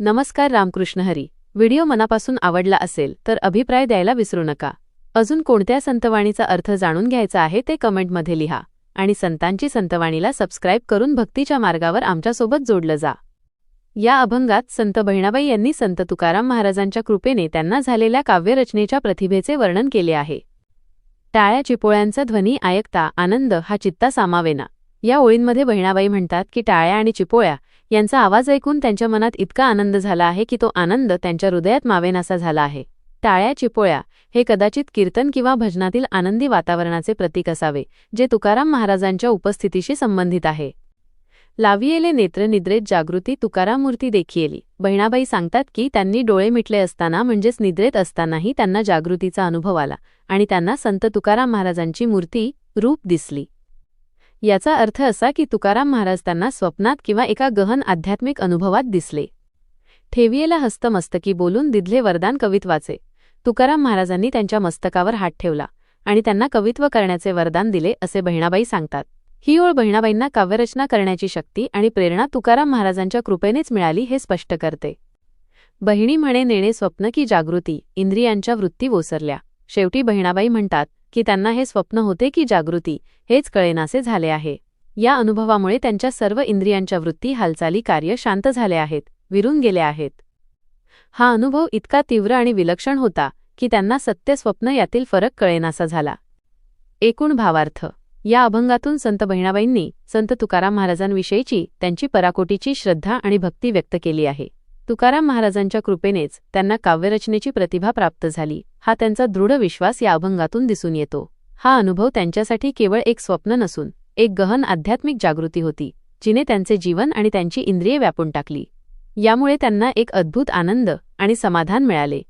नमस्कार रामकृष्ण हरी. व्हिडिओ मनापासून आवडला असेल तर अभिप्राय द्यायला विसरू नका. अजून कोणत्या संतवाणीचा अर्थ जाणून घ्यायचा आहे ते कमेंटमध्ये लिहा आणि संतांची संतवाणीला सबस्क्राईब करून भक्तीच्या मार्गावर आमच्यासोबत जोडलं जा. या अभंगात संत बहिणाबाई यांनी संत तुकाराम महाराजांच्या कृपेने त्यांना झालेल्या काव्यरचनेच्या प्रतिभेचे वर्णन केले आहे. टाळ्या चिपोळ्यांचा ध्वनी ऐकता आनंद हा चित्ता सामावेना. या ओळींमध्ये बहिणाबाई म्हणतात की टाळ्या आणि चिपोळ्या यांचा आवाज ऐकून त्यांच्या मनात इतका आनंद झाला आहे की तो आनंद त्यांच्या हृदयात मावेनासा झाला आहे. टाळ्या चिपोळ्या हे कदाचित कीर्तन किंवा भजनातील आनंदी वातावरणाचे प्रतीक असावे जे तुकाराम महाराजांच्या उपस्थितीशी संबंधित आहे. लावियेले नेत्रनिद्रेत जागृती तुकाराम मूर्ती देखियेली. बहिणाबाई सांगतात की त्यांनी डोळे मिटले असताना म्हणजेच निद्रेत असतानाही त्यांना जागृतीचा अनुभव आला आणि त्यांना संत तुकाराम महाराजांची मूर्ती रूप दिसली. याचा अर्थ असा की तुकाराम महाराज त्यांना स्वप्नात किंवा एका गहन आध्यात्मिक अनुभवात दिसले. ठेवियेला हस्तमस्तकी बोलून दिधले वरदान कवित्वाचे. तुकाराम महाराजांनी त्यांच्या मस्तकावर हात ठेवला आणि त्यांना कवित्व करण्याचे वरदान दिले असे बहिणाबाई सांगतात. ही ओळ बहिणाबाईंना काव्यरचना करण्याची शक्ती आणि प्रेरणा तुकाराम महाराजांच्या कृपेनेच मिळाली हे स्पष्ट करते. बहिणी म्हणे नेणे स्वप्न की जागृती इंद्रियांच्या वृत्ती ओसरल्या. शेवटी बहिणाबाई म्हणतात की त्यांना हे स्वप्न होते की जागृती हेच कळेनासे झाले आहे. या अनुभवामुळे त्यांच्या सर्व इंद्रियांच्या वृत्ती हालचाली कार्य शांत झाले आहेत विरून गेले आहेत. हा अनुभव इतका तीव्र आणि विलक्षण होता की त्यांना सत्य स्वप्न यातील फरक कळेनासा झाला. एकूण भावार्थ. या अभंगातून संत बहिणाबाईंनी संत तुकाराम महाराजांविषयीची त्यांची पराकोटीची श्रद्धा आणि भक्ती व्यक्त केली आहे. तुकाराम महाराजांच्या कृपेनेच त्यांना काव्यरचनेची प्रतिभा प्राप्त झाली. हा त्यांचा दृढ विश्वास या अभंगातून दिसून येतो. हा अनुभव त्यांच्यासाठी केवळ एक स्वप्न नसून एक गहन आध्यात्मिक जागृती होती जिने त्यांचे जीवन आणि त्यांची इंद्रिये व्यापून टाकली. यामुळे त्यांना एक अद्भुत आनंद आणि समाधान मिळाले.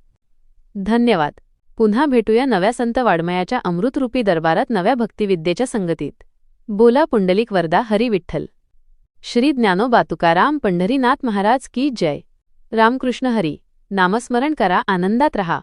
धन्यवाद. पुन्हा भेटूया नव्या संत वाडमयाच्या अमृतरूपी दरबारात नव्या भक्तिविद्येच्या संगतीत. बोला पुंडलिक वरदा हरी विठ्ठल श्री ज्ञानोबा तुकाराम पंढरीनाथ महाराज की जय. रामकृष्ण हरी. नामस्मरण करा आनंदात रहा.